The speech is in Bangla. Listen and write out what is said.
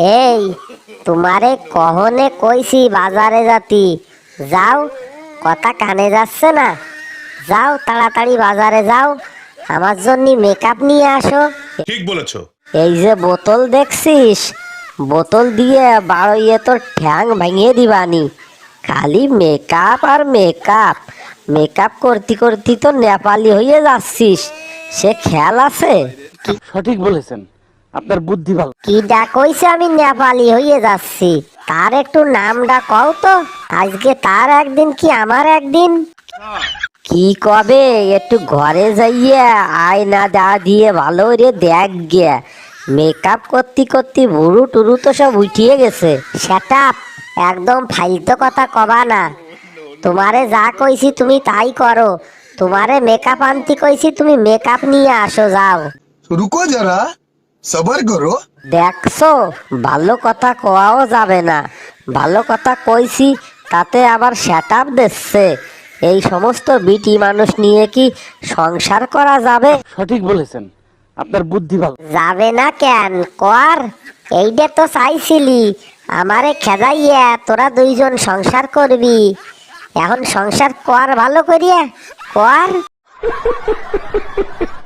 এই তোমারে কহনে কইছি বাজারে যাতি। যাও কথা কানে যাচ্ছে না। যাও তাড়াতাড়ি বাজারে যাও। আমার জন্য মেকআপ নিয়ে আসো। ঠিক বলেছ। এই যে বোতল দেখছিস বোতল দিয়ে বাড়ইয়ে তোর ঠ্যাং ভেঙে দিবানি। খালি মেকআপ আর মেকআপ মেকআপ করতে করতে তো নেপালি হয়ে যাচ্ছিস। সে খেয়াল আছে? সঠিক বলেছেন। আপনার বুদ্ধি ভালো। কি যা কইছে আমি নেপালি হইয়ে যাচ্ছি তার একটু নামটা কও তো আজকে তার একদিন কি আমার একদিন? কি কবে একটু ঘরে যাইয়া আয়না দা দিয়ে ভালো রে দেখ গিয়া মেকআপ করতে করতে বুড়ু টুরু তো সব উঠিয়ে গেছে। সেটা একদম ফালতু কথা কবা না। তোমারে যা কইছি তুমি তাই করো তোমারে মেকআপ আনতে কইছি তুমি মেকআপ নিয়ে আসো যাও। রুকো যারা সবর গুরু দেখছ ভালো কথা কোয়াও যাবে না। ভালো কথা কইছি তাতে আবার শ্যাট আপ এই সমস্ত বিটি মানুষ নিয়ে কি সংসার করা যাবে? সঠিক বলেছেন। আপনার বুদ্ধি ভালো। যাবে না কেন? কর এইটা তো চাইছিলি। আমারে খেদাইয়া তোরা দুইজন সংসার করবি। এখন সংসার কর ভালো করিয়া কর।